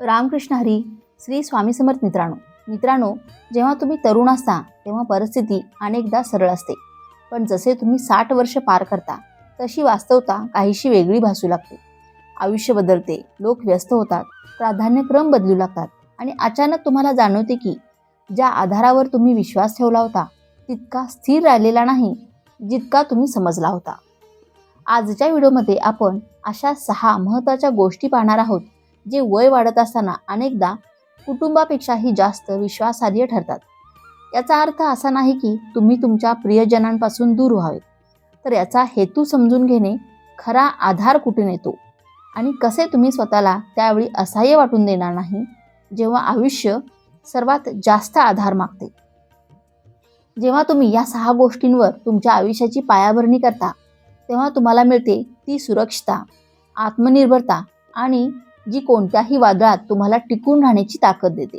रामकृष्ण हरी श्री स्वामी समर्थ मित्रांनो. मित्रांनो जेव्हा तुम्ही तरुण असता तेव्हा परिस्थिती अनेकदा सरळ असते. पण जसे तुम्ही साठ वर्ष पार करता तशी वास्तवता काहीशी वेगळी भासू लागते. आयुष्य बदलते लोक व्यस्त होतात प्राधान्यक्रम बदलू लागतात आणि अचानक तुम्हाला जाणवते की ज्या आधारावर तुम्ही विश्वास ठेवला होता तितका स्थिर राहिलेला नाही जितका तुम्ही समजला होता. आजच्या व्हिडिओमध्ये आपण अशा सहा महत्त्वाच्या गोष्टी पाहणार आहोत. जे वय वाढत असताना अनेकदा कुटुंबापेक्षाही जास्त विश्वासार्ह ठरतात. याचा अर्थ असा नाही की तुम्ही तुमच्या प्रियजनांपासून दूर व्हावे तर याचा हेतू समजून घेणे खरा आधार कुठून येतो? आणि कसे तुम्ही स्वतःला त्यावेळी असहाय्य वाटून देणार नाही जेव्हा आयुष्य सर्वात जास्त आधार मागते? जेव्हा तुम्ही या सहा गोष्टींवर तुमच्या आयुष्याची पायाभरणी करता तेव्हा तुम्हाला मिळते ती सुरक्षता आत्मनिर्भरता आणि जी कोणत्याही वादळात तुम्हाला टिकून राहण्याची ताकद देते.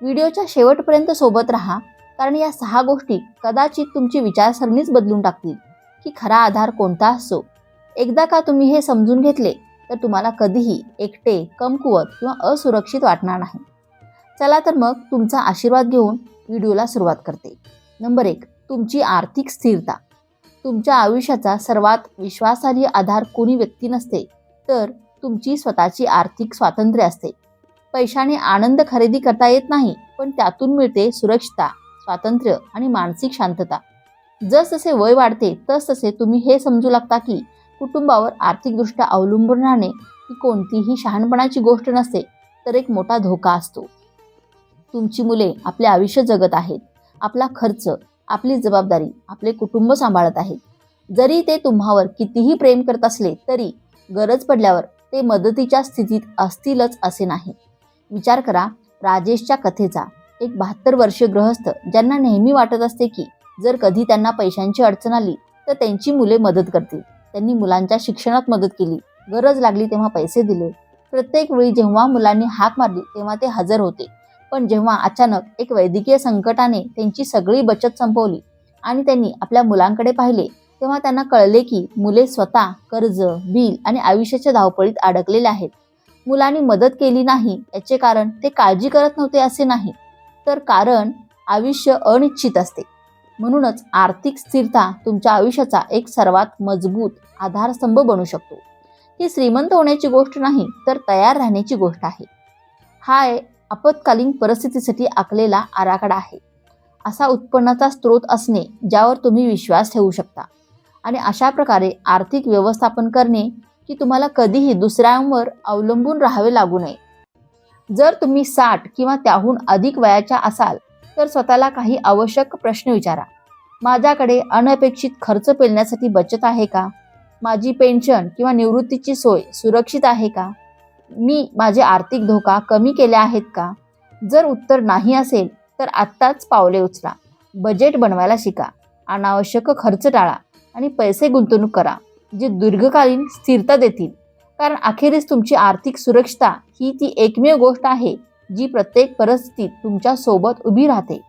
व्हिडिओच्या शेवटपर्यंत सोबत राहा कारण या सहा गोष्टी कदाचित तुमची विचारसरणीच बदलून टाकतील की खरा आधार कोणता असो. एकदा का तुम्ही हे समजून घेतले तर तुम्हाला कधीही एकटे कमकुवत किंवा असुरक्षित वाटणार नाही. चला तर मग तुमचा आशीर्वाद घेऊन व्हिडिओला सुरुवात करते. नंबर एक तुमची आर्थिक स्थिरता. तुमच्या आयुष्याचा सर्वात विश्वासार्ह आधार कोणी व्यक्ती नसते तर तुमची स्वतःची आर्थिक स्वातंत्र्य असते. पैशाने आनंद खरेदी करता येत नाही पण त्यातून मिळते सुरक्षता स्वातंत्र्य आणि मानसिक शांतता. जसजसे वय वाढते तसतसे तुम्ही हे समजू लागता की कुटुंबावर आर्थिकदृष्ट्या अवलंबून राहणे ही कोणतीही शहाणपणाची गोष्ट नसते तर एक मोठा धोका असतो. तुमची मुले आपले आयुष्य जगत आहेत आपला खर्च आपली जबाबदारी आपले कुटुंब सांभाळत आहेत. जरी ते तुम्हावर कितीही प्रेम करत असले तरी गरज पडल्यावर ते मदतीच्या स्थितीत असतीलच असे नाही. विचार करा राजेशच्या कथेचा. एक बहात्तर वर्षीय गृहस्थ ज्यांना नेहमी वाटत असते की जर कधी त्यांना पैशांची अडचण आली तर त्यांची मुले मदत करतील. त्यांनी मुलांच्या शिक्षणात मदत केली. गरज लागली तेव्हा पैसे दिले. प्रत्येक वेळी जेव्हा मुलांनी हाक मारली तेव्हा ते हजर होते. पण जेव्हा अचानक एक वैद्यकीय संकटाने त्यांची सगळी बचत संपवली आणि त्यांनी आपल्या मुलांकडे पाहिले तेव्हा त्यांना कळले की मुले स्वतः कर्ज बिल आणि आयुष्याच्या धावपळीत अडकलेले आहेत. मुलांनी मदत केली नाही याचे कारण ते काळजी करत नव्हते असे नाही तर कारण आयुष्य अनिश्चित असते. म्हणूनच आर्थिक स्थिरता तुमच्या आयुष्याचा एक सर्वात मजबूत आधारस्तंभ बनू शकतो. ही श्रीमंत होण्याची गोष्ट नाही तर तयार राहण्याची गोष्ट आहे. हा आपत्कालीन परिस्थितीसाठी आखलेला आराखडा आहे. असा उत्पन्नाचा स्रोत असणे ज्यावर तुम्ही विश्वास ठेवू शकता. आणि अशा प्रकारे आर्थिक व्यवस्थापन करणे की तुम्हाला कधीही दुसऱ्यांवर अवलंबून राहावे लागू नये. जर तुम्ही साठ किंवा त्याहून अधिक वयाच्या असाल तर स्वतःला काही आवश्यक प्रश्न विचारा. माझ्याकडे अनपेक्षित खर्च पेलण्यासाठी बचत आहे का? माझी पेन्शन किंवा निवृत्तीची सोय सुरक्षित आहे का? मी माझे आर्थिक धोका कमी केले आहेत का? जर उत्तर नाही असेल तर आत्ताच पावले उचला. बजेट बनवायला शिका. अनावश्यक खर्च टाळा. आणि पैसे गुंतवणूक करा जे दीर्घकालीन स्थिरता देतील. कारण अखेरीस तुमची आर्थिक सुरक्षता ही ती एकमेव गोष्ट आहे जी प्रत्येक परिस्थितीत तुमच्यासोबत उभी राहते.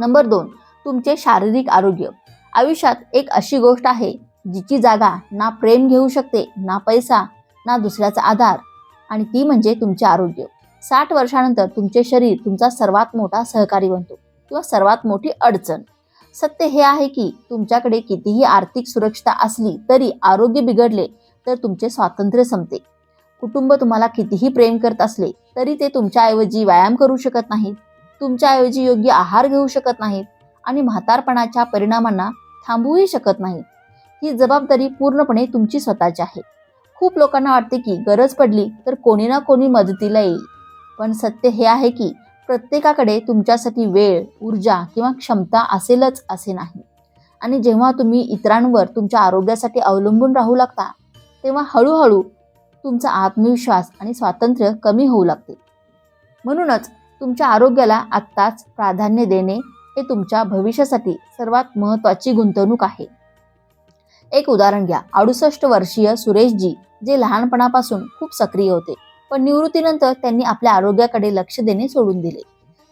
नंबर दोन तुमचे शारीरिक आरोग्य. आयुष्यात एक अशी गोष्ट आहे जिची जागा ना प्रेम घेऊ शकते ना पैसा ना दुसऱ्याचा आधार. आणि ती म्हणजे तुमचे आरोग्य. साठ वर्षानंतर तुमचे शरीर तुमचा सर्वात मोठा सहकारी बनतो किंवा सर्वात मोठी अडचण. सत्य हे आहे की तुमच्याकडे कितीही आर्थिक सुरक्षता असली तरी आरोग्य बिघडले तर तुमचे स्वातंत्र्य संपते. कुटुंब तुम्हाला कितीही प्रेम करत असले तरी ते तुमच्याऐवजी व्यायाम करू शकत नाहीत तुमच्याऐवजी योग्य आहार घेऊ शकत नाहीत आणि म्हातारपणाच्या परिणामांना थांबवूही शकत नाहीत. ही जबाबदारी पूर्णपणे तुमची स्वतःची आहे. खूप लोकांना वाटते की गरज पडली तर कोणी ना कोणी मदतीला येईल. पण सत्य हे आहे की प्रत्येकाकडे तुमच्यासाठी वेळ ऊर्जा किंवा क्षमता असेलच असे नाही. आणि जेव्हा तुम्ही इतरांवर तुमच्या आरोग्यासाठी अवलंबून राहू लागता तेव्हा हळूहळू तुमचा आत्मविश्वास आणि स्वातंत्र्य कमी होऊ लागते. म्हणूनच तुमच्या आरोग्याला आत्ताच प्राधान्य देणे हे तुमच्या भविष्यासाठी सर्वात महत्त्वाची गुंतवणूक आहे. एक उदाहरण घ्या. अडुसष्ट वर्षीय सुरेशजी जे लहानपणापासून खूप सक्रिय होते. पण निवृत्तीनंतर त्यांनी आपल्या आरोग्याकडे लक्ष देणे सोडून दिले.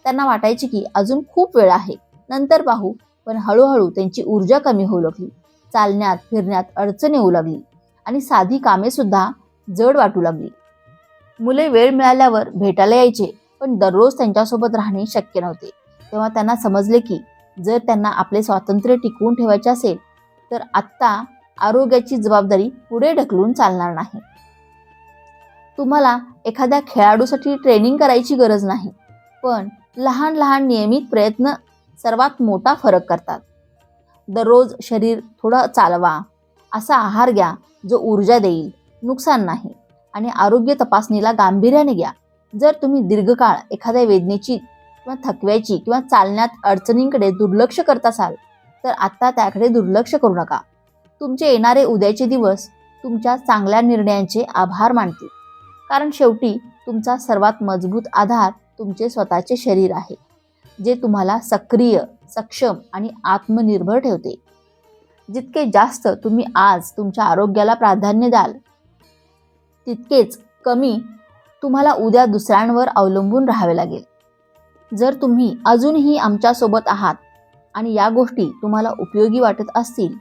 त्यांना वाटायचे की अजून खूप वेळ आहे. नंतर पाहू. पण हळूहळू त्यांची ऊर्जा कमी होऊ लागली. चालण्यात फिरण्यात अडचण येऊ लागली. आणि साधी कामे सुद्धा जड वाटू लागली. मुले वेळ मिळाल्यावर भेटायला यायचे पण दररोज त्यांच्यासोबत राहणे शक्य नव्हते. तेव्हा त्यांना समजले की जर त्यांना आपले स्वातंत्र्य टिकवून ठेवायचे असेल तर आत्ता आरोग्याची जबाबदारी पुढे ढकलून चालणार नाही. तुम्हाला एखाद्या खेळाडूसाठी ट्रेनिंग करायची गरज नाही. पण लहान लहान नियमित प्रयत्न सर्वात मोठा फरक करतात. दररोज शरीर थोडं चालवा. असा आहार घ्या जो ऊर्जा देईल नुकसान नाही आणि आरोग्य तपासणीला गांभीर्याने घ्या. जर तुम्ही दीर्घकाळ एखाद्या वेदनेची किंवा थकव्याची किंवा चालण्यात अडचणींकडे दुर्लक्ष करत असाल तर आत्ता त्याकडे दुर्लक्ष करू नका. तुमचे येणारे उद्याचे दिवस तुमच्या चांगल्या निर्णयांचे आभार मानतील. कारण शेवटी तुमचा सर्वात मजबूत आधार तुमचे स्वतःचे शरीर आहे जे तुम्हाला सक्रिय सक्षम आणि आत्मनिर्भर ठेवते. जितके जास्त तुम्ही आज तुमच्या आरोग्याला प्राधान्य द्याल तितकेच कमी तुम्हाला उद्या दुसऱ्यांवर अवलंबून राहावे लागेल. जर तुम्ही अजूनही आमच्यासोबत आहात आणि या गोष्टी तुम्हाला उपयोगी वाटत असतील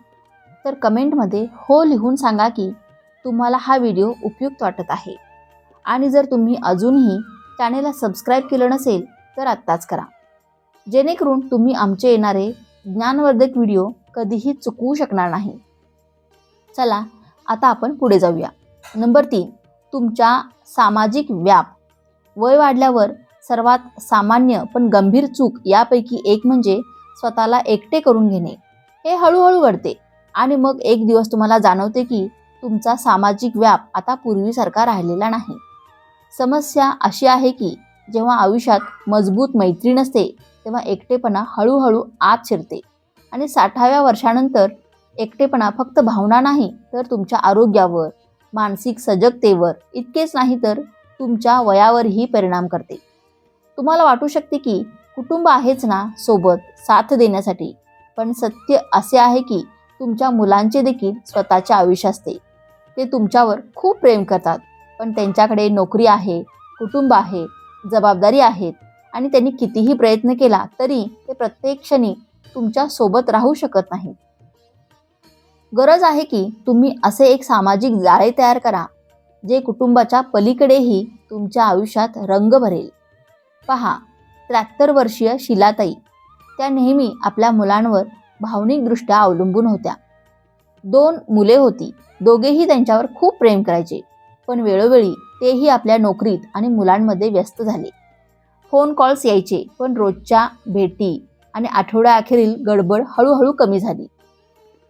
तर कमेंटमध्ये हो लिहून सांगा की तुम्हाला हा व्हिडिओ उपयुक्त वाटत आहे. आणि जर तुम्ही अजूनही चॅनेलला सबस्क्राईब केलं नसेल तर आत्ताच करा. जेणेकरून तुम्ही आमचे येणारे ज्ञानवर्धक व्हिडिओ कधीही चुकवू शकणार नाही. चला आता आपण पुढे जाऊया. नंबर तीन तुमच्या सामाजिक व्याप. वय वाढल्यावर सर्वात सामान्य पण गंभीर चूक यापैकी एक म्हणजे स्वतःला एकटे करून घेणे. हे हळूहळू घडते आणि मग एक दिवस तुम्हाला जाणवते की तुमचा सामाजिक व्याप आता पूर्वीसारखा राहिलेला नाही. समस्या अशी आहे की जेव्हा आयुष्यात मजबूत मैत्री नसते तेव्हा एकटेपणा हळूहळू आत शिरते. आणि साठाव्या वर्षानंतर एकटेपणा फक्त भावना नाही तर तुमच्या आरोग्यावर मानसिक सजगतेवर इतकेच नाही तर तुमच्या वयावरही परिणाम करते. तुम्हाला वाटू शकते की कुटुंब आहेच ना सोबत साथ देण्यासाठी पण सत्य असे आहे की तुमच्या मुलांचे देखील स्वतःचे आयुष्य असते. ते तुमच्यावर खूप प्रेम करतात. पण त्यांच्याकडे नोकरी आहे कुटुंब आहे जबाबदारी आहेत आणि त्यांनी कितीही प्रयत्न केला तरी ते प्रत्येक क्षणी तुमच्यासोबत राहू शकत नाहीत. गरज आहे की तुम्ही असे एक सामाजिक जाळे तयार करा जे कुटुंबाच्या पलीकडेही तुमच्या आयुष्यात रंग भरेल. पहा त्र्याहत्तर वर्षीय शिलाताई त्या नेहमी आपल्या मुलांवर भावनिकदृष्ट्या अवलंबून होत्या. दोन मुले होती दोघेही त्यांच्यावर खूप प्रेम करायचे. पण वेळोवेळी तेही आपल्या नोकरीत आणि मुलांमध्ये व्यस्त झाले. फोन कॉल्स यायचे पण रोजच्या भेटी आणि आठवड्याअखेरील गडबड हळूहळू कमी झाली.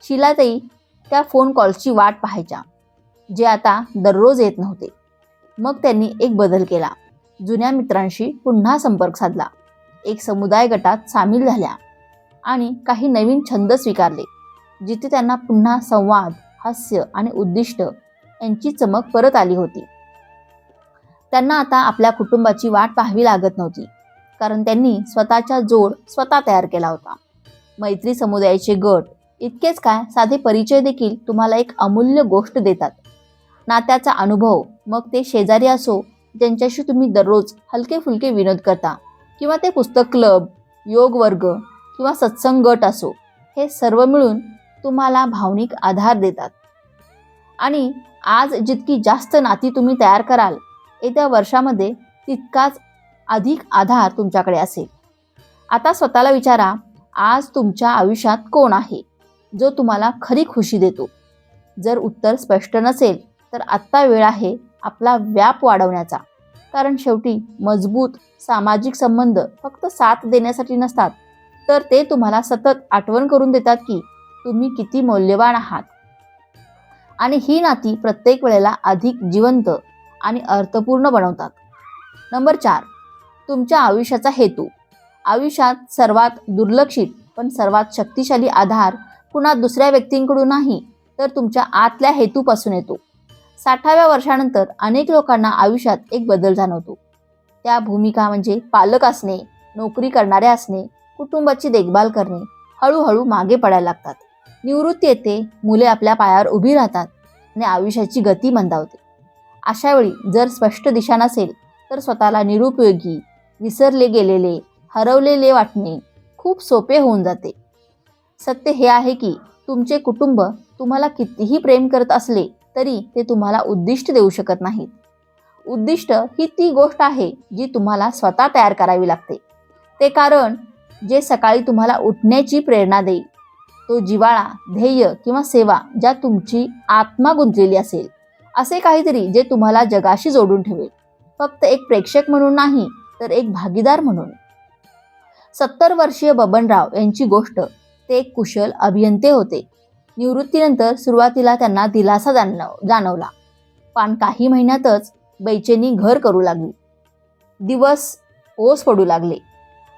शिलाताई त्या फोन कॉल्सची वाट पाहायच्या जे आता दररोज येत नव्हते. मग त्यांनी एक बदल केला. जुन्या मित्रांशी पुन्हा संपर्क साधला. एक समुदाय गटात सामील झाल्या आणि काही नवीन छंद स्वीकारले जिथे त्यांना पुन्हा संवाद हास्य आणि उद्दिष्ट यांची चमक परत आली होती. त्यांना आता आपल्या कुटुंबाची वाट पाहावी लागत नव्हती कारण त्यांनी स्वतःचा जोड स्वतः तयार केला होता. मैत्री समुदायाचे गट इतकेच काय साधे परिचय देखील तुम्हाला एक अमूल्य गोष्ट देतात. नात्याचा अनुभव मग ते शेजारी असो ज्यांच्याशी तुम्ही दररोज हलके फुलके विनोद करता किंवा ते पुस्तक क्लब योग वर्ग किंवा सत्संग गट असो हे सर्व मिळून तुम्हाला भावनिक आधार देतात. आणि आज जितकी जास्त नाती तुम्ही तयार कराल येत्या वर्षामध्ये तितकाच अधिक आधार तुमच्याकडे असेल. आता स्वतःला विचारा आज तुमच्या आयुष्यात कोण आहे जो तुम्हाला खरी खुशी देतो? जर उत्तर स्पष्ट नसेल तर आत्ता वेळ आहे आपला व्याप वाढवण्याचा. कारण शेवटी मजबूत सामाजिक संबंध फक्त साथ देण्यासाठी नसतात. तर ते तुम्हाला सतत आठवण करून देतात की तुम्ही किती मौल्यवान आहात. आणि ही नाती प्रत्येक वेळेला अधिक जिवंत आणि अर्थपूर्ण बनवतात. नंबर चार तुमच्या आयुष्याचा हेतू. आयुष्यात सर्वात दुर्लक्षित पण सर्वात शक्तिशाली आधार कुणा दुसऱ्या व्यक्तींकडून नाही तर तुमच्या आतल्या हेतूपासून येतो. साठाव्या वर्षानंतर अनेक लोकांना आयुष्यात एक बदल जाणवतो. त्या भूमिका म्हणजे पालक असणे नोकरी करणारे असणे कुटुंबाची देखभाल करणे हळूहळू मागे पडायला लागतात. निवृत्ती येते मुले आपल्या पायावर उभी राहतात आणि आयुष्याची गती मंदावते. अशा वेळी जर स्पष्ट दिशा नसेल तर स्वतःला निरुपयोगी विसरले गेलेले हरवलेले वाटणे खूप सोपे होऊन जाते. सत्य हे आहे की तुमचे कुटुंब तुम्हाला कितीही प्रेम करत असले तरी ते तुम्हाला उद्दिष्ट देऊ शकत नाहीत. उद्दिष्ट ही ती गोष्ट आहे जी तुम्हाला स्वतः तयार करावी लागते. ते कारण जे सकाळी तुम्हाला उठण्याची प्रेरणा देईल तो जिवाळा ध्येय किंवा सेवा ज्या तुमची आत्मा गुंतलेली असेल असे काहीतरी जे तुम्हाला जगाशी जोडून ठेवेल. फक्त एक प्रेक्षक म्हणून नाही तर एक भागीदार म्हणून. सत्तर वर्षीय बबनराव यांची गोष्ट ते एक कुशल अभियंते होते. निवृत्तीनंतर सुरुवातीला त्यांना दिलासा जाणव जाणवला. पण काही महिन्यातच बैचेनी घर करू लागली. दिवस ओस पडू लागले.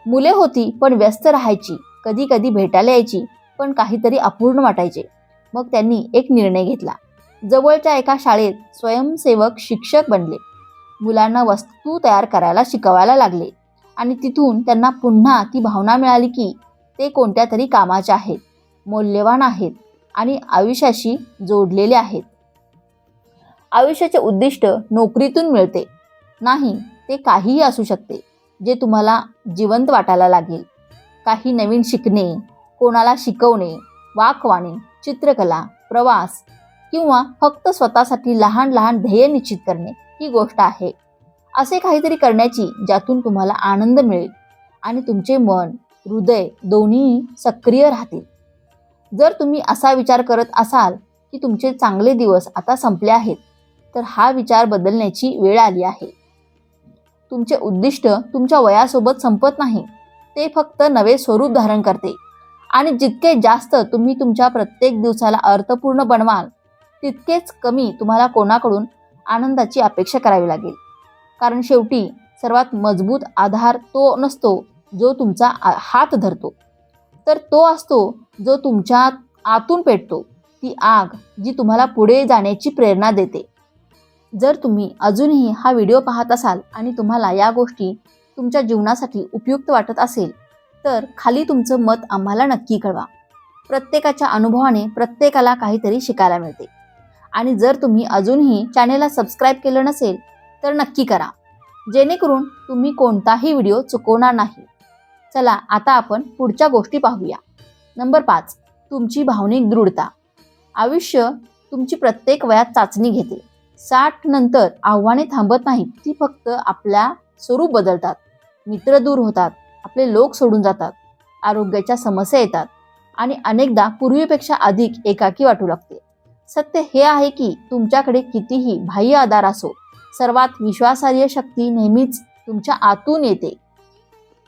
मुले होती पण व्यस्त राहायची कधी कधी भेटायला यायची पण काहीतरी अपूर्ण वाटायचे. मग त्यांनी एक निर्णय घेतला. जवळच्या एका शाळेत स्वयंसेवक शिक्षक बनले. मुलांना वस्तू तयार करायला शिकवायला लागले आणि तिथून त्यांना पुन्हा ती भावना मिळाली की ते कोणत्या तरी कामाचे आहेत मौल्यवान आहेत आणि आयुष्याशी जोडलेले आहेत. आयुष्याचे उद्दिष्ट नोकरीतून मिळते. नाही ते काहीही असू शकते जे तुम्हाला जिवंत वाटायला लागेल. काही नवीन शिकणे कोणाला शिकवणे वाकवाणे चित्रकला प्रवास किंवा फक्त स्वतःसाठी लहान लहान ध्येय निश्चित करणे ही गोष्ट आहे. असे काहीतरी करण्याची ज्यातून तुम्हाला आनंद मिळेल आणि तुमचे मन हृदय दोन्ही सक्रिय राहतील. जर तुम्ही असा विचार करत असाल की तुमचे चांगले दिवस आता संपले आहेत तर हा विचार बदलण्याची वेळ आली आहे. तुमचे उद्दिष्ट तुमच्या वयासोबत संपत नाही ते फक्त नवे स्वरूप धारण करते. आणि जितके जास्त तुम्ही तुमच्या प्रत्येक दिवसाला अर्थपूर्ण बनवाल तितकेच कमी तुम्हाला कोणाकडून आनंदाची अपेक्षा करावी लागेल. कारण शेवटी सर्वात मजबूत आधार तो नसतो जो तुमचा आ- हात धरतो. तर तो असतो जो तुमच्या आतून पेटतो. ती आग जी तुम्हाला पुढे जाण्याची प्रेरणा देते. जर तुम्ही अजूनही हा व्हिडिओ पाहत असाल आणि तुम्हाला या गोष्टी तुमच्या जीवनासाठी उपयुक्त वाटत असेल तर खाली तुमचं मत आम्हाला नक्की कळवा. प्रत्येकाच्या अनुभवाने प्रत्येकाला काहीतरी शिकायला मिळते. आणि जर तुम्ही अजूनही चॅनेलला सबस्क्राईब केलं नसेल तर नक्की करा. जेणेकरून तुम्ही कोणताही व्हिडिओ चुकवणार नाही. चला आता आपण पुढच्या गोष्टी पाहूया. नंबर पाच तुमची भावनिक दृढता. आयुष्य तुमची प्रत्येक वयात चाचणी घेते. साठ नंतर आव्हाने थांबत नाहीत ती फक्त आपल्या स्वरूप बदलतात. मित्र दूर होतात. आपले लोक सोडून जातात. आरोग्याच्या समस्या येतात आणि अनेकदा पूर्वीपेक्षा अधिक एकाकी वाटू लागते. सत्य हे आहे की तुमच्याकडे कितीही बाह्य आधार असो सर्वात विश्वासार्ह शक्ती नेहमीच तुमच्या आतून येते.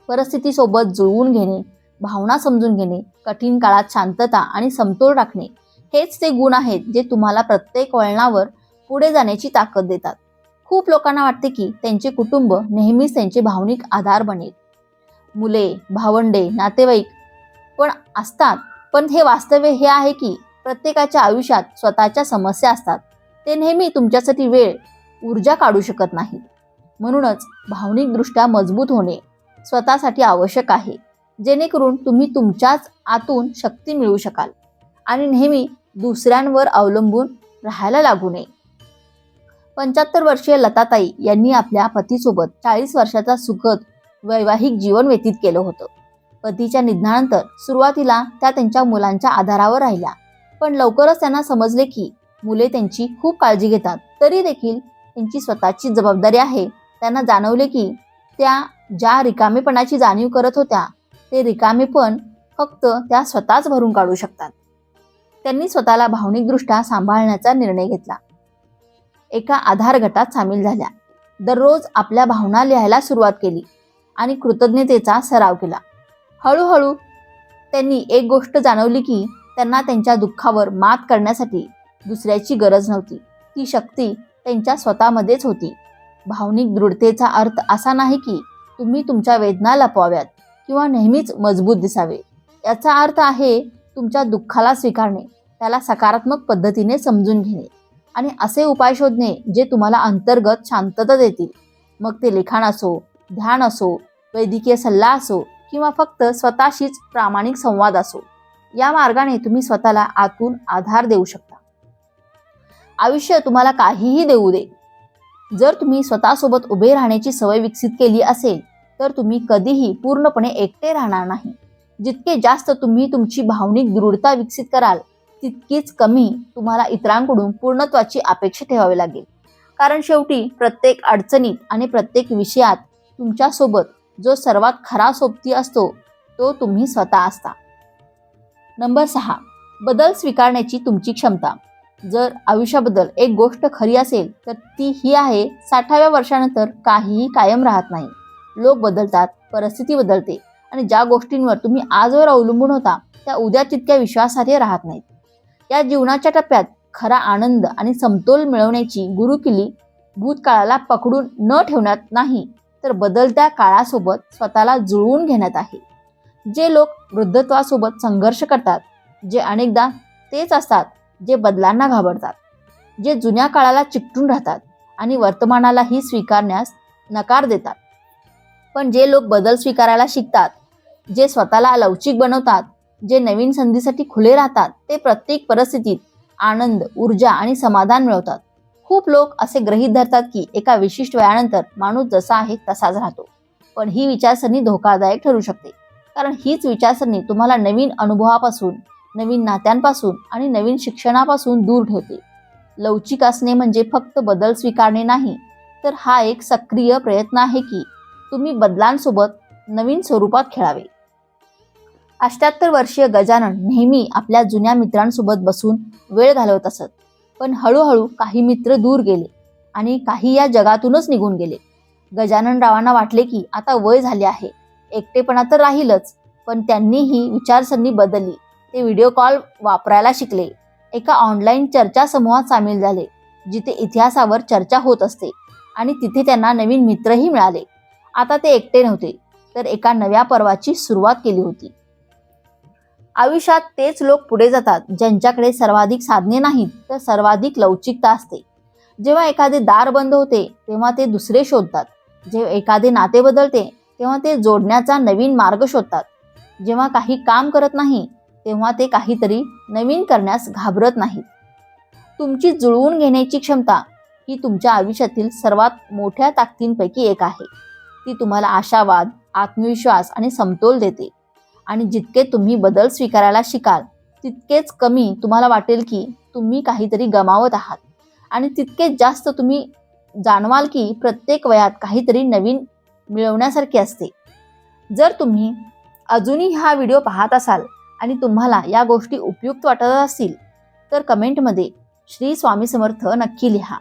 परिस्थितीसोबत जुळवून घेणे भावना समजून घेणे कठीण काळात शांतता आणि समतोल राखणे हेच ते गुण आहेत जे तुम्हाला प्रत्येक वळणावर पुढे जाण्याची ताकद देतात. खूप लोकांना वाटते की त्यांचे कुटुंब नेहमीच त्यांचे भावनिक आधार बनेल. मुले भावंडे नातेवाईक पण असतात. पण हे वास्तव्य हे आहे की प्रत्येकाच्या आयुष्यात स्वतःच्या समस्या असतात. ते नेहमी तुमच्यासाठी वेळ ऊर्जा काढू शकत नाही म्हणूनच भावनिकदृष्ट्या मजबूत होणे स्वतःसाठी आवश्यक आहे. जेणेकरून तुम्ही तुमच्याच आतून शक्ती मिळवू शकाल आणि नेहमी दुसऱ्यांवर अवलंबून राहायला लागू नये. पंच्याहत्तर वर्षीय लताताई यांनी आपल्या पतीसोबत चाळीस वर्षाचा सुखद वैवाहिक जीवन व्यतीत केलं होतं. पतीच्या निधनानंतर सुरुवातीला त्या त्यांच्या मुलांच्या आधारावर राहिल्या. पण लवकरच त्यांना समजले की मुले त्यांची खूप काळजी घेतात. तरी देखील त्यांची स्वतःची जबाबदारी आहे. त्यांना जाणवले की त्या ज्या रिकामेपणाची जाणीव करत होत्या ते रिकामेपण फक्त त्या स्वतःच भरून काढू शकतात. त्यांनी स्वतःला भावनिकदृष्ट्या सांभाळण्याचा निर्णय घेतला. एका आधार गटात सामील झाल्या. दररोज आपल्या भावना लिहायला सुरुवात केली. आणि कृतज्ञतेचा सराव केला. हळूहळू त्यांनी एक गोष्ट जाणवली की त्यांना त्यांच्या दुःखावर मात करण्यासाठी दुसऱ्याची गरज नव्हती. ती शक्ती त्यांच्या स्वतःमध्येच होती. भावनिक दृढतेचा अर्थ असा नाही की तुम्ही तुमच्या वेदना लपवाव्यात किंवा नेहमीच मजबूत दिसावे. याचा अर्थ आहे तुमच्या दुःखाला स्वीकारणे त्याला सकारात्मक पद्धतीने समजून घेणे आणि असे उपाय शोधणे जे तुम्हाला अंतर्गत शांतता देतील. मग ते लिखाण असो ध्यान असो वैद्यकीय सल्ला असो किंवा फक्त स्वतःशीच प्रामाणिक संवाद असो या मार्गाने तुम्ही स्वतःला आतून आधार देऊ शकता. आयुष्य तुम्हाला काहीही देऊ दे. जर तुम्ही स्वतःसोबत उभे राहण्याची सवय विकसित केली असेल तर तुम्ही कधीही पूर्णपणे एकटे राहणार नाही. जितके जास्त तुम्ही तुमची भावनिक दृढता विकसित कराल तितकीच कमी तुम्हाला इतरांकडून पूर्णत्वाची अपेक्षा ठेवावी लागेल. कारण शेवटी प्रत्येक अडचणीत आणि प्रत्येक विषयात तुमच्यासोबत जो सर्वात खरा सोबती असतो तो तुम्ही स्वतः असता. नंबर सहा बदल स्वीकारण्याची तुमची क्षमता. जर आयुष्याबद्दल एक गोष्ट खरी असेल तर ती ही आहे साठाव्या वर्षानंतर काहीही कायम राहत नाही. लोक बदलतात परिस्थिती बदलते आणि ज्या गोष्टींवर तुम्ही आजवर अवलंबून होता त्या उद्या तितक्या विश्वासार्ह राहत नाहीत. या जीवनाच्या टप्प्यात खरा आनंद आणि समतोल मिळवण्याची गुरुकिल्ली भूतकाळाला पकडून न ठेवण्यात नाही तर बदलत्या काळासोबत स्वतःला जुळवून घेण्यात आहे. जे लोक वृद्धत्वासोबत संघर्ष करतात जे अनेकदा तेच असतात जे बदलांना घाबरतात जे जुन्या काळाला चिकटून राहतात आणि वर्तमानालाही स्वीकारण्यास नकार देतात. पण जे लोक बदल स्वीकारायला शिकतात जे स्वतःला लवचिक बनवतात जे नवीन संधीसाठी खुले राहतात ते प्रत्येक परिस्थितीत आनंद ऊर्जा आणि समाधान मिळवतात. खूप लोक असे ग्रहीत धरतात की एका विशिष्ट वयानंतर माणूस जसा आहे तसाच राहतो. पण ही विचारसरणी धोकादायक ठरू शकते. कारण हीच विचारसरणी तुम्हाला नवीन अनुभवापासून नवीन नात्यांपासून आणि नवीन शिक्षणापासून दूर ठेवते. लवचिक असणे म्हणजे फक्त बदल स्वीकारणे नाही तर हा एक सक्रिय प्रयत्न आहे की तुम्ही बदलांसोबत नवीन स्वरूपात खेळावे. अष्ट्याहत्तर वर्षीय गजानन नेहमी आपल्या जुन्या मित्रांसोबत बसून वेळ घालवत असत. पण हळूहळू काही मित्र दूर गेले आणि काही या जगातूनच निघून गेले. गजाननरावांना वाटले की आता वय झाले आहे. एकटेपणा तर राहीलच पण त्यांनी ही विचारसरणी बदलली. ते व्हिडिओ कॉल वापरायला शिकले. एका ऑनलाईन चर्चा समूहात सामील झाले जिथे इतिहासावर चर्चा होत असते आणि तिथे त्यांना नवीन मित्रही मिळाले. आता ते एकटे नव्हते तर एका नव्या पर्वाची सुरुवात केली होती. आयुष्यात तेच लोक पुढे जातात ज्यांच्याकडे सर्वाधिक साधने नाहीत तर सर्वाधिक लवचिकता असते. जेव्हा एखादे दार बंद होते तेव्हा ते दुसरे शोधतात. जेव्हा एखादे नाते बदलते तेव्हा ते जोडण्याचा नवीन मार्ग शोधतात. जेव्हा काही काम करत नाही तेव्हा ते काहीतरी नवीन करण्यास घाबरत नाहीत. तुमची जुळवून घेण्याची क्षमता ही तुमच्या आयुष्यातील सर्वात मोठ्या ताकदींपैकी एक आहे. ती तुम्हाला आशावाद आत्मविश्वास आणि समतोल देते. आणि जितके तुम्ही बदल स्वीकारायला शिकाल तितकेच कमी तुम्हाला वाटेल की तुम्ही काहीतरी गमावत आहात. आणि तितकेच जास्त तुम्ही जाणवाल की प्रत्येक वयात काहीतरी नवीन मिळवण्यासारखे असते. जर तुम्ही अजूनही हा व्हिडिओ पाहत असाल आणि तुम्हाला या गोष्टी उपयुक्त वाटत असतील तर कमेंटमध्ये श्री स्वामी समर्थ नक्की लिहा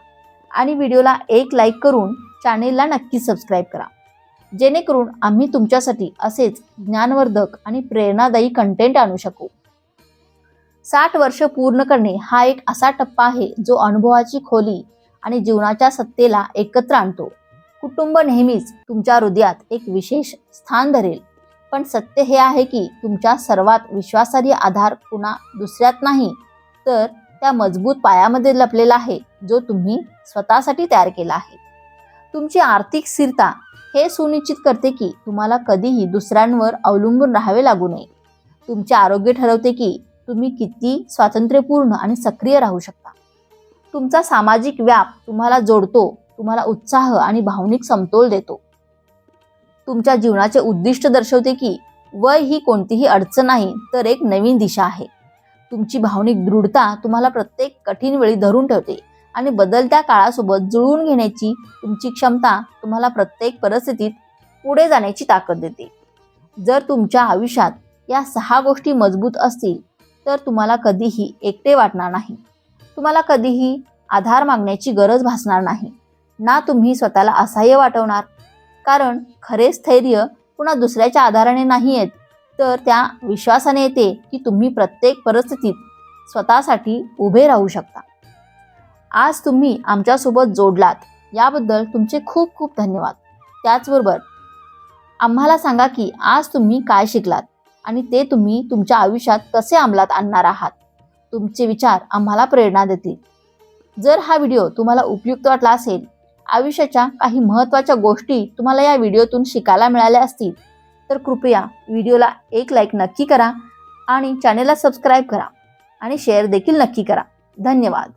आणि व्हिडिओला एक लाईक करून चॅनेलला नक्की सबस्क्राईब करा. जेणेकरून आम्ही तुमच्यासाठी असेच ज्ञानवर्धक आणि प्रेरणादायी कंटेंट आणू शकू. साठ वर्ष पूर्ण करणे हा एक असा टप्पा आहे जो अनुभवाची खोली आणि जीवनाच्या सत्तेला एकत्र आणतो. कुटुंब नेहमीच तुमच्या हृदयात एक विशेष स्थान धरेल. पण सत्य हे आहे की तुमच्या सर्वात विश्वासार्ह आधार पुन्हा दुसऱ्यात नाही तर त्या मजबूत पायामध्ये लपलेला आहे जो तुम्ही स्वतःसाठी तयार केला आहे. तुमची आर्थिक स्थिरता हे सुनिश्चित करते की तुम्हाला कधीही दुसऱ्यांवर अवलंबून राहावे लागू नये. तुमचे आरोग्य ठरवते की तुम्ही किती स्वातंत्र्यपूर्ण आणि सक्रिय राहू शकता. तुमचा सामाजिक व्याप तुम्हाला जोडतो तुम्हाला उत्साह आणि भावनिक समतोल देतो. तुमच्या जीवनाचे उद्दिष्ट दर्शवते की वय ही कोणतीही अडचण नाही तर एक नवीन दिशा आहे. तुमची भावनिक दृढता तुम्हाला प्रत्येक कठीण वेळी धरून ठेवते. आणि बदलत्या काळासोबत जुळवून घेण्याची तुमची क्षमता तुम्हाला प्रत्येक परिस्थितीत पुढे जाण्याची ताकद देते. जर तुमच्या आयुष्यात या सहा गोष्टी मजबूत असतील तर तुम्हाला कधीही एकटे वाटणार नाही. तुम्हाला कधीही आधार मागण्याची गरज भासणार नाही. ना तुम्ही स्वतःला असहाय्य वाटवणार. कारण खरे स्थैर्य पुन्हा दुसऱ्याच्या आधाराने नाही येत तर त्या विश्वासाने येते की तुम्ही प्रत्येक परिस्थितीत स्वतःसाठी उभे राहू शकता. आज तुम्ही आमच्यासोबत जोडलात. याबद्दल तुमचे खूप खूप धन्यवाद. त्याचबरोबर आम्हाला सांगा की आज तुम्ही काय शिकलात आणि ते तुम्ही तुमच्या आयुष्यात कसे अंमलात आणणार आहात. तुमचे विचार आम्हाला प्रेरणा देतील. जर हा व्हिडिओ तुम्हाला उपयुक्त वाटला असेल आयुष्याच्या काही महत्त्वाच्या गोष्टी तुम्हाला या व्हिडिओतून शिकायला मिळाल्या असतील तर कृपया व्हिडिओला एक लाईक नक्की करा आणि चॅनेलला सबस्क्राईब करा आणि शेअर देखील नक्की करा. धन्यवाद.